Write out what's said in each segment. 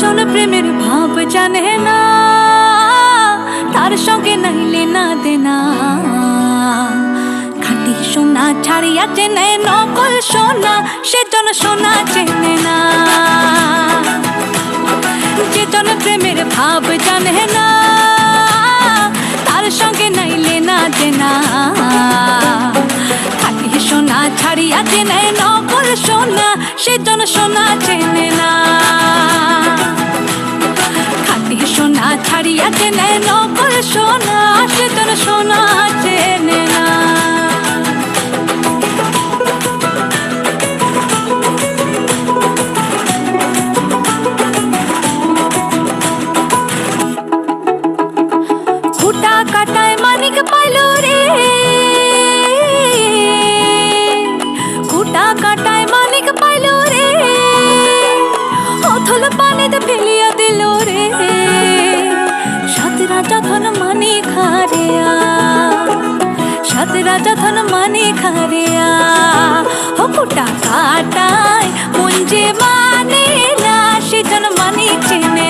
জন প্রেমের ভাব জানে না। তার সঙ্গে নাইলে না দেনা। খাঁটি সোনা ছাড়িয়া চেনে নকল সোনা, সে জন সোনা চেনে না। যে জন প্রেমের ভাব জানে না, তার সঙ্গে নাইলে না দেনা। খাঁটি সোনা ছাড়িয়া চেনে নকল সোনা, সে জন সোনা চেনে না। সোনা ছাড়িয়া চেনে নকল সোনা আছে তোর সোনা চেনে না। মানি খারিয়া। ও ফুটা কাটায় মুঞ্জে মানে না সেজন মানে মানি চেনে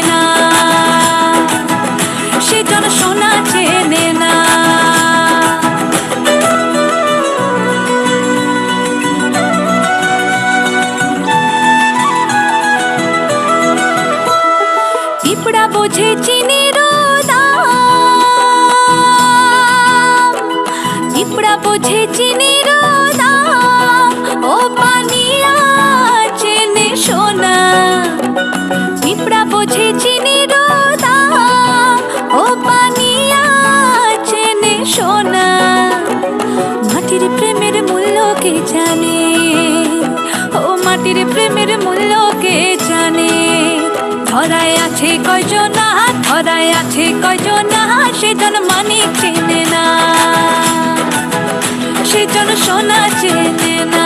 পিঁপড়া বোঝে চিনির দাম ও পানিয়া চেনে সোনা। পিঁপড়া বোঝে চিনির দাম ও পানিয়া চেনে সোনা। মাটির প্রেমের মূল্য জানে? ধরায় আছে ধরায় আছে কয়জনা। সেজন সোনা চেনে না।